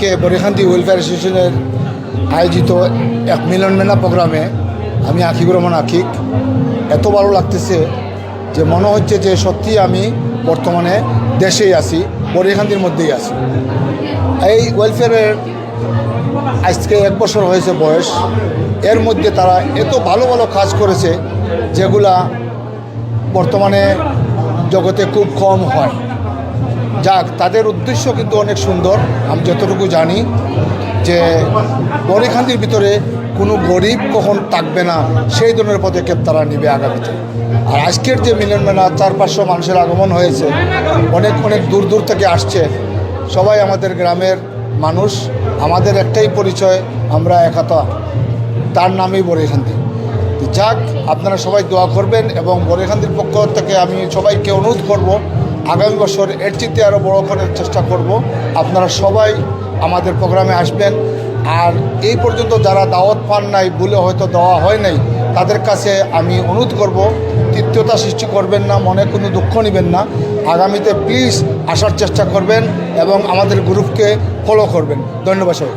আজকে বরিখান্তি ওয়েলফেয়ার অ্যাসোসিয়েশনের আয়োজিত এক মিলন মেলা প্রোগ্রামে আমি আকিবুর রহমান আকিক এত ভালো লাগতেছে যে মনে হচ্ছে যে সত্যি আমি বর্তমানে দেশেই আছি বরিখান্তির মধ্যেই আছি। এই ওয়েলফেয়ারের আজকে এক বছর হয়েছে বয়স। এর মধ্যে তারা এত ভালো ভালো কাজ করেছে যেগুলা বর্তমানে জগতে খুব কম হয়। যাক, তাদের উদ্দেশ্য কিন্তু অনেক সুন্দর। আমি যতটুকু জানি যে বরিখান্তির ভিতরে কোনো গরিব কখন থাকবে না, সেই ধরনের পদক্ষেপ তারা নেবে আগামীতে। আর আজকের যে মিলন মেলা চার পাঁচশো মানুষের আগমন হয়েছে, অনেক অনেক দূর দূর থেকে আসছে। সবাই আমাদের গ্রামের মানুষ, আমাদের একটাই পরিচয়, আমরা একাতা। তার নামই বরিখান্তি যাক, আপনারা সবাই দোয়া করবেন এবং বরিখান্তির পক্ষ থেকে আমি সবাইকে অনুরোধ করব আগামী বছর এর চিত্তে আরও বড় করার চেষ্টা করব। আপনারা সবাই আমাদের প্রোগ্রামে আসবেন। আর এই পর্যন্ত যারা দাওয়াত পান নাই বলে হয়তো দেওয়া হয় নাই, তাদের কাছে আমি অনুরোধ করব, তৃতীয়তা সৃষ্টি করবেন না, মনে কোনো দুঃখ নেবেন না। আগামীতে প্লিজ আসার চেষ্টা করবেন এবং আমাদের গ্রুপকে ফলো করবেন। ধন্যবাদ সবাই